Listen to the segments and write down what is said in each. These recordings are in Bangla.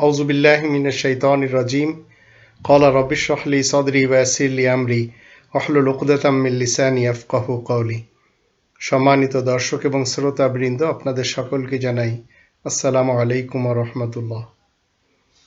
আউজুবিল্লাহমিনের শৈতান রাজিম। কলা রবিশহলি সদরি ওয়াসিলি আমরি। অহলুল উকদাতাম্মিল্লিসান ইয়াফকাহ কওলি। সম্মানিত দর্শক এবং শ্রোতাবৃন্দ, আপনাদের সকলকে জানাই আসসালামু আলাইকুম রহমতুল্লাহ।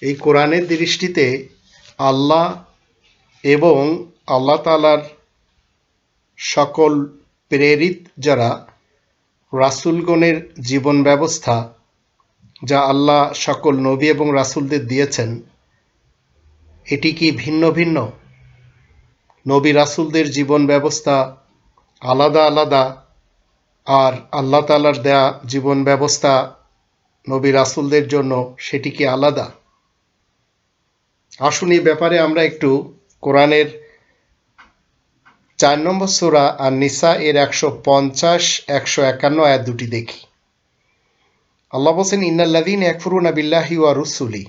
এই কোরআনের দৃষ্টিতে আল্লাহ এবং আল্লাহ তালার সকল প্রেরিত যারা রাসুলগণের জীবন ব্যবস্থা যা আল্লাহ সকল নবী এবং রাসূলদের দিয়েছেন, এটি কি ভিন্ন ভিন্ন? নবী রাসুলদের জীবন ব্যবস্থা আলাদা আলাদা আর আল্লাহ তাআলার দেয়া জীবন ব্যবস্থা নবী রাসূলদের জন্য সেটি কি আলাদা? আসুন এই ব্যাপারে আমরা একটু কোরআনের চার নম্বর সূরা আর নিসা এর একশো পঞ্চাশ, একশো একান্ন আয়াত দুটি দেখি। আল্লাহ বলছেন ইন্নাল্লাযীন ইয়াকফুরুনা বিল্লাহি ওয়া রুসুলি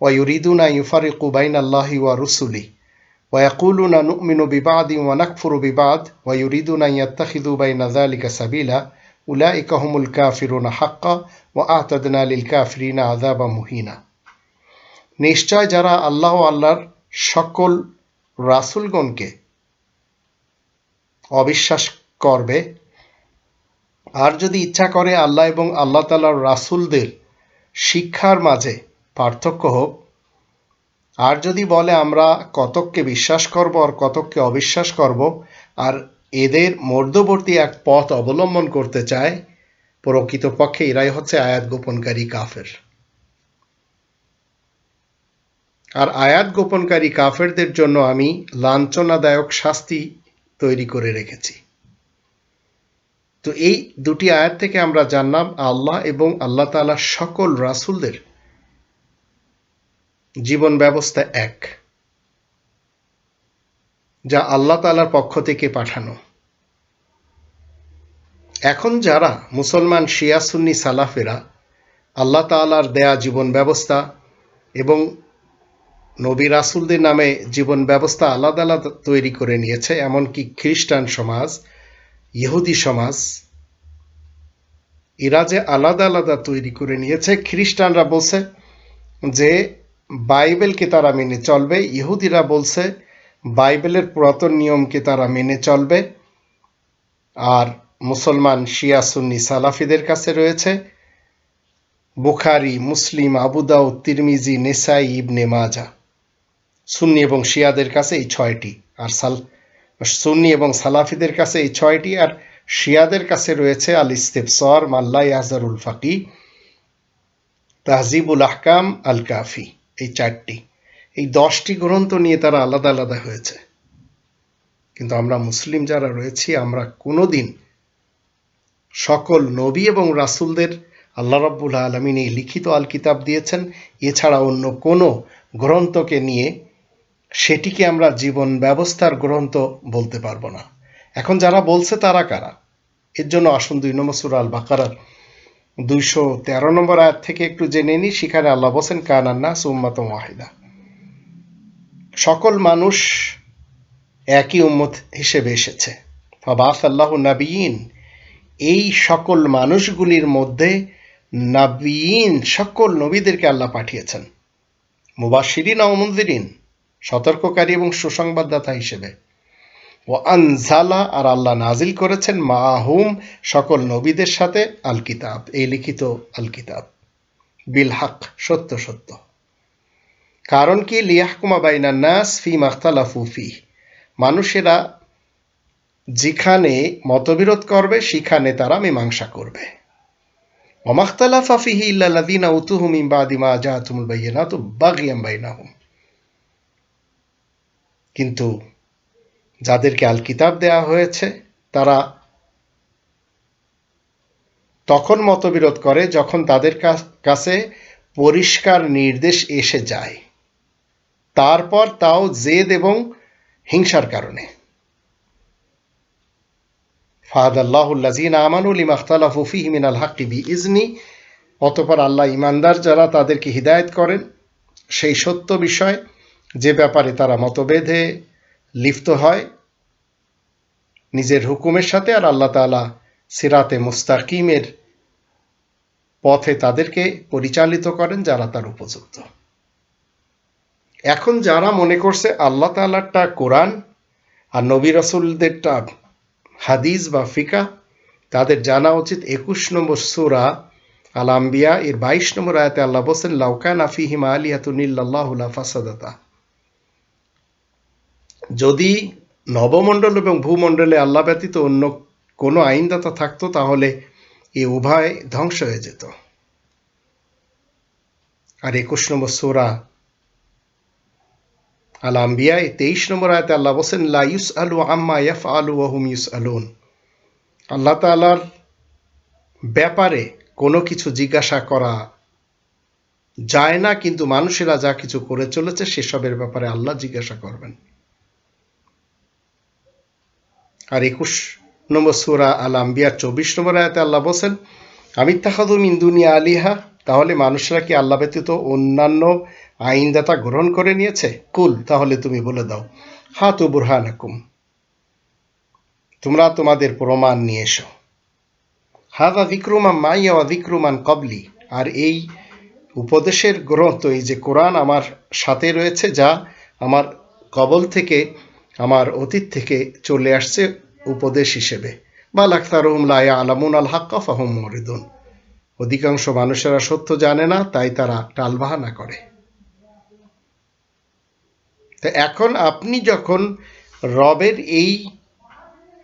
ওয়া ইউরিদুনা ইউফারিকু বাইনা আল্লাহি ওয়া রুসুলি ওয়া ইয়াকুলুনা নু'মিনু বিবাদি ওয়া নাকফুরু বিবাদ ওয়া ইউরিদুনা ইয়াত্তাখিযু বাইনা যালিকা সাবিলা উলাইকা হুমুল কাফিরুনা হাক্কা ওয়া আ'তাদনা লিল কাফিরিনা আযাবা মুহিনা নিশ্চয় যারা আল্লাহ ও আল্লাহর সকল রাসূলগণকে অবিশ্বাস করবে আর যদি ইচ্ছা করে আল্লাহ এবং আল্লাহ তালার রাসূলদের শিক্ষার মাঝে পার্থক্য হোক, আর যদি বলে আমরা কতককে বিশ্বাস করব আর কতককে অবিশ্বাস করব, আর এদের মধ্যবর্তী এক পথ অবলম্বন করতে চায়, প্রকৃতপক্ষে এরাই হচ্ছে আয়াত গোপনকারী কাফের। আর আয়াত গোপনকারী কাফেরদের জন্য আমি লাঞ্ছনাদায়ক শাস্তি তৈরি করে রেখেছি। তো এই দুটি আয়াত থেকে আমরা জানলাম আল্লাহ এবং আল্লাহ তাআলা সকল রাসূলদের জীবন ব্যবস্থা এক, যা আল্লাহ তাআলার পক্ষ থেকে পাঠানো। এখন যারা মুসলমান শিয়া সুন্নি সালাফেরা, আল্লাহ তাআলার দেয়া জীবন ব্যবস্থা এবং নবী রাসূলদের নামে জীবন ব্যবস্থা আলাদা আলাদা তৈরি করে নিয়েছে, এমনকি খ্রিস্টান সমাজ ইহুদি সমাজ, এরা যে আলাদা আলাদা তৈরি করে নিয়েছে, খ্রিস্টানরা বলছে যে বাইবেলকে তারা মেনে চলবে, ইহুদিরা বলছে বাইবেলের পুরাতন নিয়মকে তারা মেনে চলবে, আর মুসলমান শিয়া, সুন্নি, সালাফিদের কাছে রয়েছে বুখারি, মুসলিম আবুদাউ তিরমিজি, নেসাই, ইবনে মাজা সুন্নি এবং শিয়াদের কাছে এই ছয়টি। আর সাল সুন্নি এবং সালাফিদের কাছে এই ছয়টি আর শিয়াদের কাছে রয়েছে আল ইস্তেফসর মাল্লা ইয়াজারুল ফাকি, তাহজিবুল আহকাম, আল কাফি, এই চারটি। এই দশটি গ্রন্থ নিয়ে তারা আলাদা আলাদা হয়েছে। কিন্তু আমরা মুসলিম যারা রয়েছি, আমরা কোনোদিন সকল নবী এবং রাসূলদের আল্লাহ রাব্বুল আলমিন এই লিখিত আল কিতাব দিয়েছেন। এছাড়া অন্য কোনো গ্রন্থকে নিয়ে সেটিকে আমরা জীবন ব্যবস্থার গ্রন্থ বলতে পারব না। এখন যারা বলছে তারা কারা? এর জন্য আসুন দুই নম্বর সুরা আল বাকারার দুইশো তেরো নম্বর আয়াত থেকে একটু জেনে নিই। সেখানে আল্লাহ বসেন কানান্না সুম্মাত ওয়াহিদা। সকল মানুষ একই উম্মত হিসেবে এসেছে। ফাবাস আল্লাহ নাবিয়িন এই সকল মানুষগুলির মধ্যে নাবিয়িন সকল নবীদেরকে আল্লাহ পাঠিয়েছেন। মুবাশিরিন ও মুনজিরিন। সতর্ককারী এবং সুসংবাদদাতা হিসেবে। ও আনজালা, আর আল্লাহ নাজিল করেছেন মাহুম সকল নবীদের সাথে আল কিতাব এই লিখিত আল কিতাব বিল হক সত্য সত্য। কারণ কি? লিয়াহকুমা বাইনা নাস ফি মাখতালাফু ফি মানুষেরা যেখানে মতবিরোধ করবে, সেখানে তারা মীমাংসা করবে। অমাখতালাফা ফিহি ইল্লাল্লাযীনা উতুহু মিন বাদি মা জাআতুমুল বায়িনাতু বাগিয়াম বাইনাহুম। কিন্তু যাদেরকে আল কিতাব দেয়া হয়েছে, তারা তখন মতবিরোধ করে যখন তাদের কাছে পরিষ্কার নির্দেশ এসে যায়। তারপর তাও জেদ এবং হিংসার কারণে। ফাদ আল্লাহুল্লাজিন আমানুল ইমাখতালাফু ফিহি মিনাল হাক্কি বি ইজনি অতপর আল্লাহ ইমানদার যারা তাদেরকে হিদায়ত করেন, সেই সত্য বিষয় যে ব্যাপারে তারা মতভেদে লিপ্ত হয়, নিজের হুকুমের সাথে আর আল্লাহ তালা সিরাতে মুস্তাকিমের পথে তাদেরকে পরিচালিত করেন যারা তার উপযুক্ত। এখন যারা মনে করছে আল্লাহ তালারটা কোরআন আর নবী রসুলদেরটা হাদিস বা ফিকা, তাদের জানা উচিত একুশ নম্বর সুরা আল আম্বিয়া এর বাইশ নম্বর আয়াতে আল্লাহ বলছেন লাউকান আফিহিমা আলিয়াতুনিল্লাহ ফাসাদাতা। যদি নবমণ্ডল এবং ভূমণ্ডলে আল্লাহ ব্যতীত অন্য কোনো আইনদাতা থাকতো, তাহলে এ উভয় ধ্বংস হয়ে যেত। আর একুশ নম্বর সোরা আল আম্বিয়ায় তেইশ নম্বর আয়তে আল্লাহ বলছেন, লা ইউস আলু আম্মা ইয়াফ আলু ওহুম ইউস আলুন আল্লাহ তালার ব্যাপারে কোনো কিছু জিজ্ঞাসা করা যায় না, কিন্তু মানুষেরা যা কিছু করে চলেছে, সেসবের ব্যাপারে আল্লাহ জিজ্ঞাসা করবেন। আর একুশ নম্বর সুরা আল আম্বিয়ার চব্বিশ নম্বর আয়াতে আল্লাহ বলছেন, আমি তাহাদু মিন্দুনিয়া আলিহা তাহলে মানুষরা কি আল্লাহ ব্যতীত অন্যান্য আইনদাতা গ্রহণ করে নিয়েছে? কুল, তাহলে তুমি বলে দাও হা তু বুরহান তোমরা তোমাদের প্রমাণ নিয়ে এসো। হাদা বিক্রুমা মাইয়া বিক্রুমান কবলি আর এই উপদেশের গ্রন্থ, এই যে কোরআন আমার সাথে রয়েছে, যা আমার কবল থেকে আমার অতীত থেকে চলে আসছে উপদেশ হিসেবে। বা লাখতারুম লায়া আলামুন আল হাক্কা ফাহম মরিদুন। অধিকাংশ মানুষেরা সত্য জানে না, তাই তারা টালবাহানা করে। তো এখন আপনি যখন রবের এই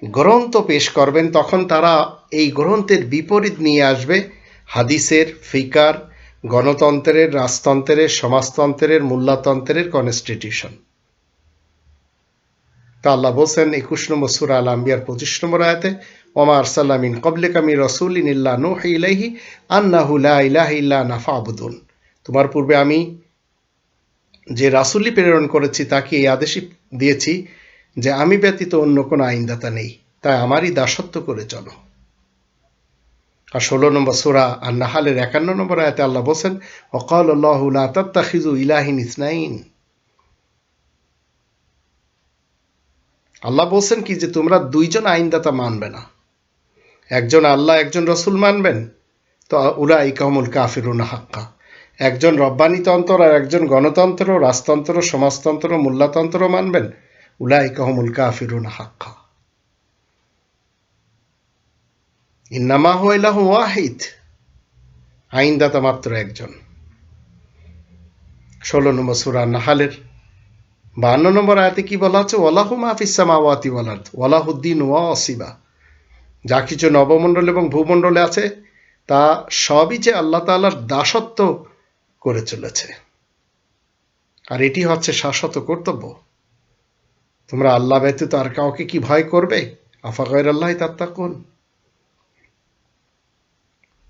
গ্রন্থ পেশ করবেন, তখন তারা এই গ্রন্থের বিপরীত নিয়ে আসবে। হাদিসের ফিকার, গণতন্ত্রের, রাজতন্ত্রের, সমাজতন্ত্রের মোল্লাতন্ত্রের কনস্টিটিউশন তা আল্লাহ বলছেন, একুশ নম্বর সুরা আল আম্বিয়ার পঁচিশ নম্বর আয়াতে, ওমা আরসাল্লামিন কবলে কামি রসুলিন ইল্লা নুহ ইলাইহি আন্নাহু লা ইলাহা ইল্লা নাফা আবুদুন তোমার পূর্বে আমি যে রাসুলি প্রেরণ করেছি, তাকে এই আদেশই দিয়েছি যে আমি ব্যতীত অন্য কোনো আইনদাতা নেই। তাই আমারই দাসত্ব করে চলো। আর ষোলো নম্বর সোরা আর নাহালের একান্ন নম্বর আয়তে আল্লাহ বলছেন অকাল আল্লাহ তাত্তাখিজু ইলাহিন ইসনাইন। আল্লাহ বলছেন কি যে তোমরা দুইজন আইনদাতা মানবে না। একজন আল্লাহ, একজন রসুল মানবেন। তো উলা ইকামুল কাফিরুনা হাক্কা। একজন রব্বানিতন্ত্র আর একজন গণতন্ত্র, রাজতন্ত্র, সমাজতন্ত্র মোল্লাতন্ত্র মানবেন। উলা ইকাহমুল কাফিরুনা হাক্কা। ইন্নামা হইলাহ ওয়াহিদ। আইনদাতা মাত্র একজন। ষোলো নম্বর সুরা নাহালের বান্ন নম্বর আয়াতে কি বলা হচ্ছে ওয়ালাহু মাহফিসামাওয়াতি ওয়ালাদ ওয়ালাহুদ্দিন ওয়া অসিবা যা কিছু নবমণ্ডল এবং ভূমণ্ডলে আছে, তা সবই যে আল্লাহ তাল্লার দাসত্ব করে চলেছে। আর এটি হচ্ছে শাশ্বত কর্তব্য। তোমরা আল্লাহ ব্যতীত আর কাউকে কি ভয় করবে? আফাগয়ের আল্লাহ তাত্তাকুন।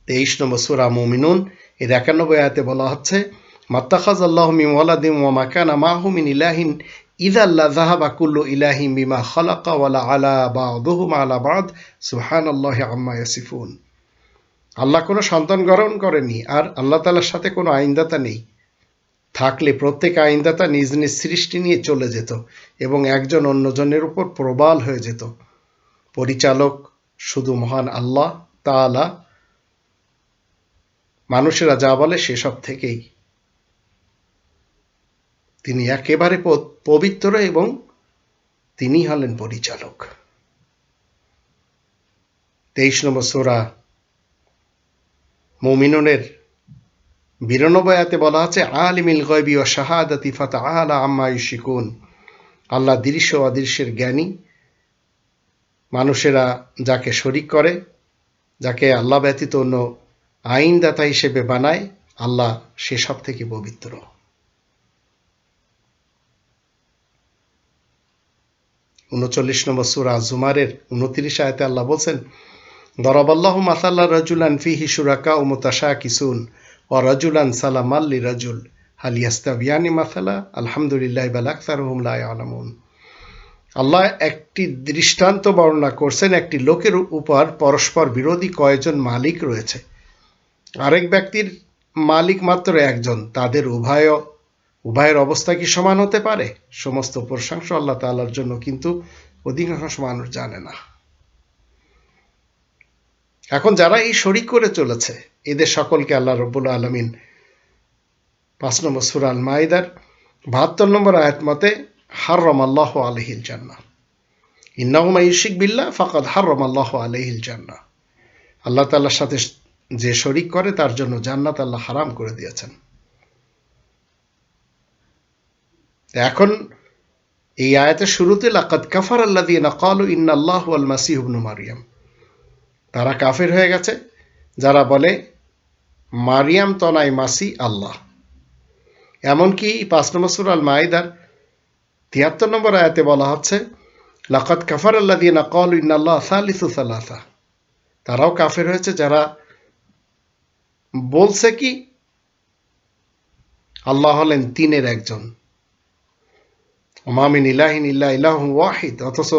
তেইশ নম্বর সুরা মুমিনুন, এর একানব্বই আয়াতে বলা হচ্ছে মাত্তাখাজ আল্লাহ মিম ওয়ালাদিম ওয়া মাকানা মাহু মিন ইলাহিন ইদা আল্লাহ জাহাবা কুল্লু ইলাহিম বিমা খালাকা ওয়ালা আলা বাদুহুম আলা বাদ, সুবহানাল্লাহি আম্মা ইয়াসিফুন। আল্লাহ কোনো সন্তান গ্রহণ করেনি আর আল্লাহ তালার সাথে কোনো আইনদাতা নেই। থাকলে প্রত্যেক আইনদাতা নিজ নিজ সৃষ্টি নিয়ে চলে যেত এবং একজন অন্যজনের উপর প্রবাল হয়ে যেত। পরিচালক শুধু মহান আল্লাহ তালা মানুষেরা যা বলে সেসব থেকেই। তিনি একেবারে পবিত্র এবং তিনি হলেন পরিচালক। তেইশ নম্বর সোরা মুমিনুনের বিরানব্বয়াতে বলা আছে, আলিমিল গয়বি ও শাহাদাতি আলা আম্মা ইশিকুন আল্লাহ দৃশ্য অদৃশ্যের জ্ঞানী। মানুষেরা যাকে শরিক করে, যাকে আল্লাহ ব্যতীত অন্য আইনদাতা হিসেবে বানায়, আল্লাহ সেসব থেকে পবিত্র। উনচল্লিশ নম্বর সুরা জুমারের উনত্রিশ আয়তে আল্লাহ বলছেন, দরবাল্লাহ মাসাল্লাহ রজুলান ফিহি সুরাকা ও মোতাশা কিসুন ও রজুলান সালাম আল্লি রজুল হালিয়াস্তাবিয়ানি মাসালা, আলহামদুলিল্লাহ বালাক্তার আলামুন আল্লাহ একটি দৃষ্টান্ত বর্ণনা করছেন, একটি লোকের উপর পরস্পর বিরোধী কয়েকজন মালিক রয়েছে। আরেক ব্যক্তির মালিক মাত্র একজন, তাদের উভয় উভয়ের অবস্থা কি সমান হতে পারে? সমস্ত প্রশংসা আল্লাহ তাল্লার জন্য, কিন্তু অধিকাংশ মানুষ জানে না। এখন যারা এই শরিক করে চলেছে, এদের সকলকে আল্লাহ রব্বুল আলমিন পাঁচ নম্বর সুরাল মাইদার বাহাত্তর নম্বর আয়াত মতে, হাররম আল্লাহ আলহিল জান্না ইন্নাহুমা ইউশিক বিল্লাহ, ফাকাদ হাররম আল্লাহ আলহিল জান্না আল্লাহ তাল্লার সাথে যে শরিক করে, তার জন্য জান্নাত আল্লাহ হারাম করে দিয়েছেন। এখন এই আয়াতের শুরুতে, লাকাদ কাফার আল্লাহ দিয়ে নকাল ইন্না আল্লাহ আল মাসিহ ইবনু মারিয়াম। তারা কাফের হয়ে গেছে। যারা বলে, মারিয়াম তনাই মাসি আল্লাহ। এমনকি পাঁচ নম্বর সুর আল মাইদার তিয়াত্তর নম্বর আয়াতে বলা হচ্ছে লাকাত কাফার আল্লাহ দিয়ে নকাল ইন্না আল্লাহ সালিসু সালাসা। তারাও কাফের হয়েছে যারা বলছে কি, আল্লাহ হলেন তিনের একজন। মামিন ইলাহিন ইল্লা ইলাহ ওয়াহিদ, অথচ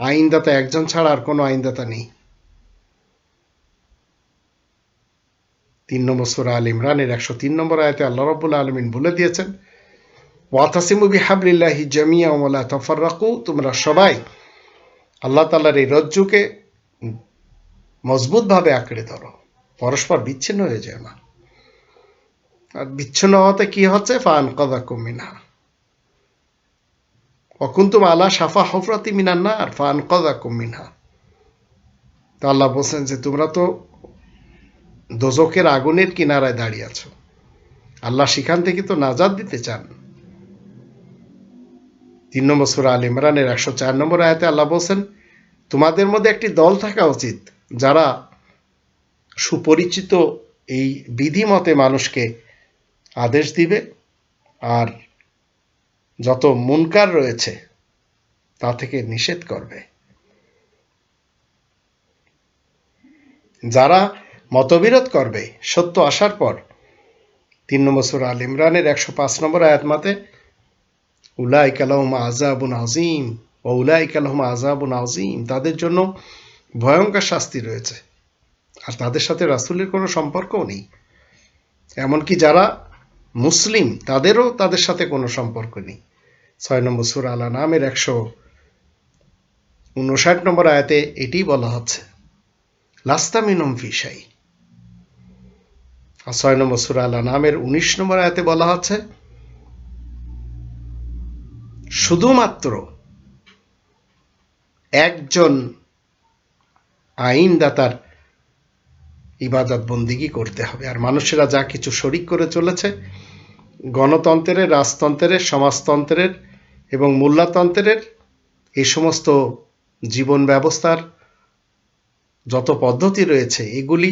আইনদাতা একজন ছাড়া আর কোনো আইনদাতা নেই। তিন নম্বর সুরা আল ইমরানের একশো তিন নম্বর আয়তে আল্লাহ রব্বুল্লা আলমিন বলে দিয়েছেন ওয়াতাসিমু বিহাবলিল্লাহি জামিয়া তফর তফাররাকু তোমরা সবাই আল্লাহ তাল্লাহর এই রজ্জুকে মজবুতভাবে আঁকড়ে ধরো, পরস্পর বিচ্ছিন্ন হয়ে যায় না। আর বিচ্ছিন্ন হওয়াতে কি হচ্ছে? ফান কদা কুমিনা অকুন্তুম আলা সাফা হফরাতি মিনান না আর ফান কদা কুমিনা তো আল্লাহ বলছেন যে, তোমরা তো দোজকের আগুনের কিনারায় দাঁড়িয়ে আছো। আল্লাহ সেখান থেকে তো নাজাদ দিতে চান। তিন নম্বর সুরা আল ইমরানের একশো চার নম্বর আয়াতে আল্লাহ বলছেন, তোমাদের মধ্যে একটি দল থাকা উচিত যারা সুপরিচিত এই বিধি মতে মানুষকে আদেশ দিবে আর যত মুনকার রয়েছে, তা থেকে নিষেধ করবে। যারা মতবিরোধ করবে, সত্য আসার পর, তিন নম্বর সুরা আল ইমরানের একশো পাঁচ নম্বর আয়াত মাতে উলাই কালাহম আজাবুন আজিম ও উলাই কালাহম আজাবুন আজিম তাদের জন্য ভয়ঙ্কর শাস্তি রয়েছে। আর তাদের সাথে রাসুলের কোনো সম্পর্কও নেই। এমনকি যারা মুসলিম, তাদেরও তাদের সাথে কোনো সম্পর্ক নেই। ছয় নম্বর সুর আলা নামের একশো উনষাট নম্বর আয়াতে এটি বলা হচ্ছে লাস্তামিনম ফিসাই আর ছয় নম্বর সুরা আলা নামের উনিশ নম্বর আয়াতে বলা হচ্ছে, শুধুমাত্র একজন আইনদাতার ইবাদত বন্দিগি করতে হবে। আর মানুষেরা যা কিছু শরিক করে চলেছে, গণতন্ত্রের, রাজতন্ত্রের, সমাজতন্ত্রের এবং মোল্লাতন্ত্রের এই সমস্ত জীবন ব্যবস্থার যত পদ্ধতি রয়েছে, এগুলি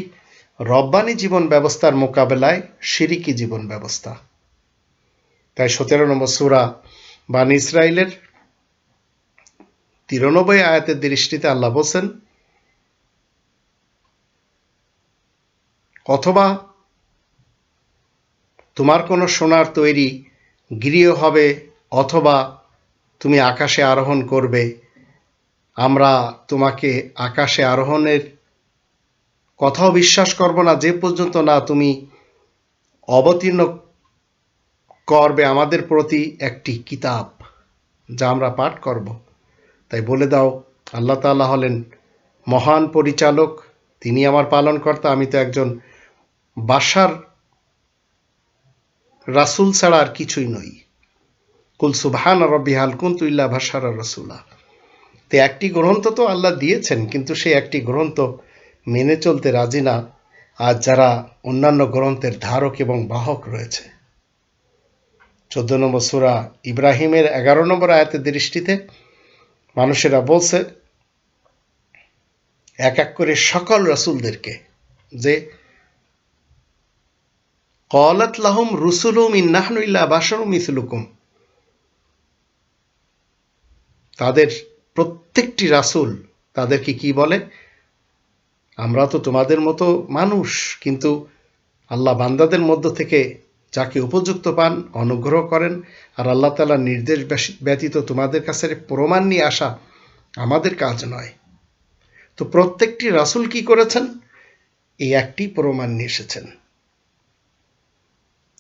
রব্বানি জীবন ব্যবস্থার মোকাবেলায় সিরিকি জীবন ব্যবস্থা। তাই সতেরো নম্বর সুরা বান ইসরায়েলের তিরানব্বই আয়াতের দৃষ্টিতে আল্লাহ বলছেন, অথবা তোমার কোনো সোনার তৈরি গৃহ হবে অথবা তুমি আকাশে আরোহণ করবে। আমরা তোমাকে আকাশে আরোহণের কথাও বিশ্বাস করব না। যে পর্যন্ত না তুমি অবতীর্ণ করবে আমাদের প্রতি একটি কিতাব যা আমরা পাঠ করব। তাই বলে দাও, আল্লাহ তাল্লাহ হলেন মহান পরিচালক। তিনি আমার পালনকর্তা। আমি তো একজন বাসার রাসুল ছাড়া আর কিছুই নই। কুল সুবহান রব্বি হাল কুন্তু ইল্লা ভাসার রসুলা। তো একটি গ্রন্থ তো আল্লাহ দিয়েছেন, কিন্তু সেই একটি গ্রন্থ মেনে চলতে রাজি না। আর যারা অন্যান্য গ্রন্থের ধারক এবং বাহক রয়েছে। চোদ্দ নম্বর সুরা ইব্রাহিমের এগারো নম্বর আয়াতের দৃষ্টিতে মানুষেরা বলছে, এক এক করে সকল রাসুলদেরকে যে, কলাত লাহুম রুসুলুম ইন্নাহনুল্লাহ বাসরুম ইসলুকুম তাদের প্রত্যেকটি রাসুল তাদেরকে কি বলে? আমরা তো তোমাদের মতো মানুষ, কিন্তু আল্লাহ বান্দাদের মধ্য থেকে যাকে উপযুক্ত পান, অনুগ্রহ করেন। আর আল্লাহ তালার নির্দেশ ব্যতীত তোমাদের কাছে প্রমাণ নিয়ে আসা আমাদের কাজ নয়। তো প্রত্যেকটি রাসুল কি করেছেন? এই একটি প্রমাণ নিয়ে এসেছেন।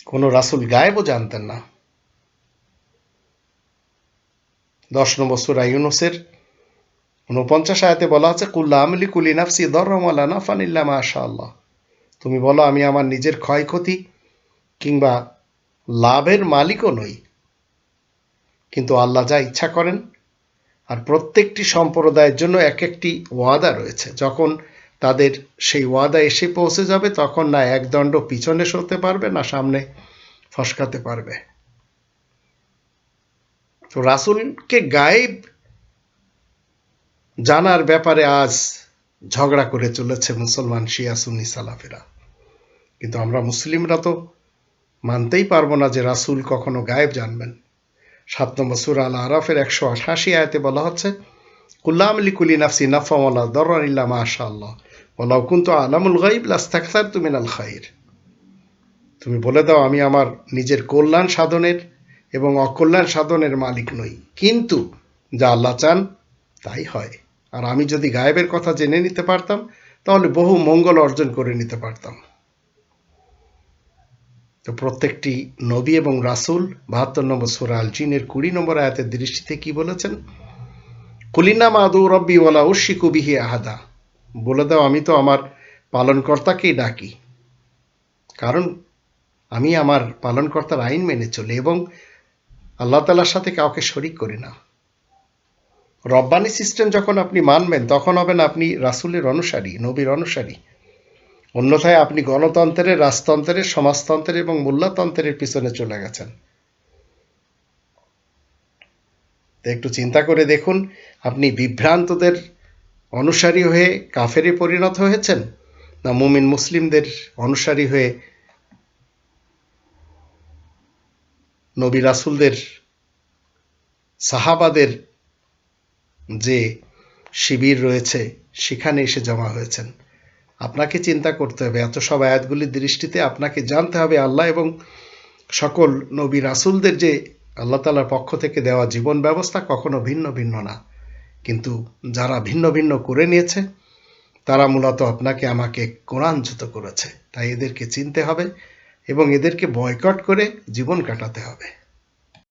কোনো রাসুল গায়েবও জানতেন না। দশ নম্বর সুরা ইউনুসের উনপঞ্চাশ আয়াতে বলা আছে, কুল্লা আমলি কুলি নাফসি দরমালা নাফানিল্লা মাশা আল্লাহ তুমি বলো, আমি আমার নিজের ক্ষয়ক্ষতি কিংবা লাভের মালিকও নই। কিন্তু আল্লাহ যা ইচ্ছা করেন, আর প্রত্যেকটি সম্প্রদায়ের জন্য এক একটি ওয়াদা রয়েছে। যখন তাদের সেই ওয়াদা এসে পৌঁছে যাবে, তখন না একদণ্ড পিছনে সরতে পারবে, না সামনে ফসকাতে পারবে। তো রাসুলকে গায়েব জানার ব্যাপারে আজ ঝগড়া করে চলেছে মুসলমান শিয়া সুন্নি সালাফেরা। কিন্তু আমরা মুসলিমরা তো মানতেই পারব না যে রাসুল কখনো গায়েব জানবেন। সাত নম্বর সুরা আল আরাফের একশো আঠাশি আয়তে বলা হচ্ছে কুল্লাম আলী কুলি নাফসি দরানিল্লা মাশা আল্লাহ ওলাউ কিন্তু আলামুল গাইব লাস্তাকসার তুমি আল খাইর তুমি বলে দাও, আমি আমার নিজের কল্যাণ সাধনের এবং অকল্যাণ সাধনের মালিক নই। কিন্তু যা আল্লাহ চান, তাই হয়। আর আমি যদি গায়েবের কথা জেনে নিতে পারতাম, তাহলে বহু মঙ্গল অর্জন করে নিতে পারতাম। তো প্রত্যেকটি নবী এবং রাসুল বাহাত্তর নম্বর সুরা আল জিনের কুড়ি নম্বর আয়াতের দৃষ্টিতে কি বলেছেন? কুলিনা মাদু রব্বি ওলা উশিকু বিহি আহাদা। বলে দাও, আমি তো আমার পালনকর্তাকেই ডাকি। কারণ আমি আমার পালনকর্তার আইন মেনে চলি এবং আল্লাহ তালার সাথে কাউকে শরিক করি না। রব্বানি সিস্টেম যখন আপনি মানবেন, তখন হবেন আপনি রাসুলের অনুসারী, নবীর অনুসারী। অন্যথায় আপনি গণতন্ত্রের, রাজতন্ত্রের, সমাজতন্ত্রের এবং মূল্যতন্ত্রের পিছনে চলে গেছেন। একটু চিন্তা করে দেখুন, আপনি বিভ্রান্তদের অনুসারী হয়ে কাফেরে পরিণত হয়েছেন, না মুমিন মুসলিমদের অনুসারী হয়ে নবী রাসুলদের, সাহাবাদের যে শিবির রয়েছে, সেখানে এসে জমা হয়েছেন। আপনাকে চিন্তা করতে হবে, এত সব আয়াতগুলির দৃষ্টিতে আপনাকে জানতে হবে আল্লাহ এবং সকল নবী রাসুলদের যে আল্লাহ তালার পক্ষ থেকে দেওয়া জীবন ব্যবস্থা কখনো ভিন্ন ভিন্ন না। কিন্তু যারা ভিন্ন ভিন্ন করে নিয়েছে, তারা মূলত আপনাকে, আমাকে কোরআনচ্যুত করেছে। তাই এদেরকে চিনতে হবে। এবং এদেরকে বয়কট করে জীবন কাটাতে হবে।